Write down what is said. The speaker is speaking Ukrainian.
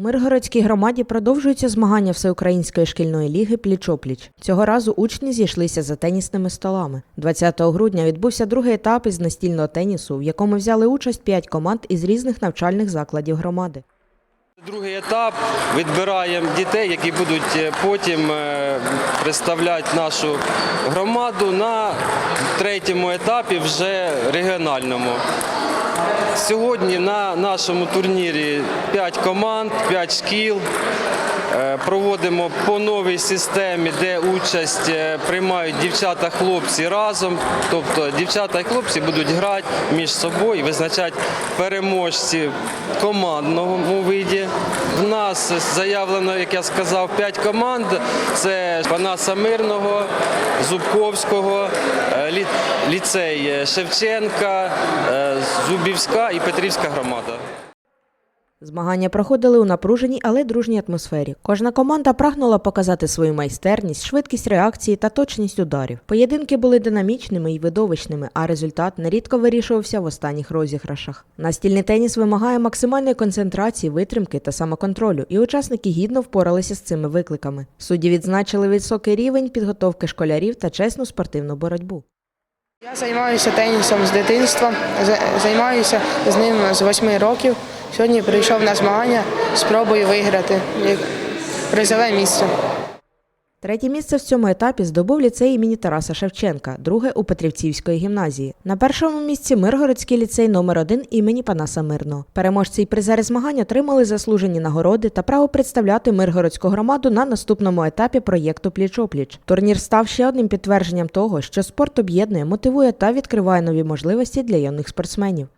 Миргородській громаді продовжуються змагання всеукраїнської шкільної ліги пліч-опліч. Цього разу учні зійшлися за тенісними столами. 20 грудня відбувся другий етап із настільного тенісу, в якому взяли участь п'ять команд із різних навчальних закладів громади. Другий етап відбираємо дітей, які будуть е, потім е, представляти нашу громаду на третьому етапі, вже регіональному. Сьогодні на нашому турнірі 5 команд, 5 шкіл. Е, Проводимо по новій системі, де участь е, приймають дівчата-хлопці разом. Тобто дівчата і хлопці будуть грати між собою і визначати переможців командному виді. В нас заявлено, як я сказав, 5 команд. Це Панаса Мирного, Зубковського, е, ліцей Шевченка, е, Зубівська і Петрівська громада. Змагання проходили у напруженій, але дружній атмосфері. Кожна команда прагнула показати свою майстерність, швидкість реакції та точність ударів. Поєдинки були динамічними і видовищними, а результат нерідко вирішувався в останніх розіграшах. Настільний теніс вимагає максимальної концентрації, витримки та самоконтролю, і учасники гідно впоралися з цими викликами. Судді відзначили високий рівень підготовки школярів та чесну спортивну боротьбу. Я займаюся тенісом з дитинства, займаюся з ним з восьми років. Сьогодні прийшов на змагання, спробую виграти призове місце. Третє місце в цьому етапі здобув ліцей імені Тараса Шевченка, друге у Петрівцівської гімназії. На першому місці Миргородський ліцей номер 1 імені Панаса Мирного. Переможці і призери змагань отримали заслужені нагороди та право представляти Миргородську громаду на наступному етапі проєкту Пліч-опліч. Турнір став ще одним підтвердженням того, що спорт об'єднує, мотивує та відкриває нові можливості для юних спортсменів.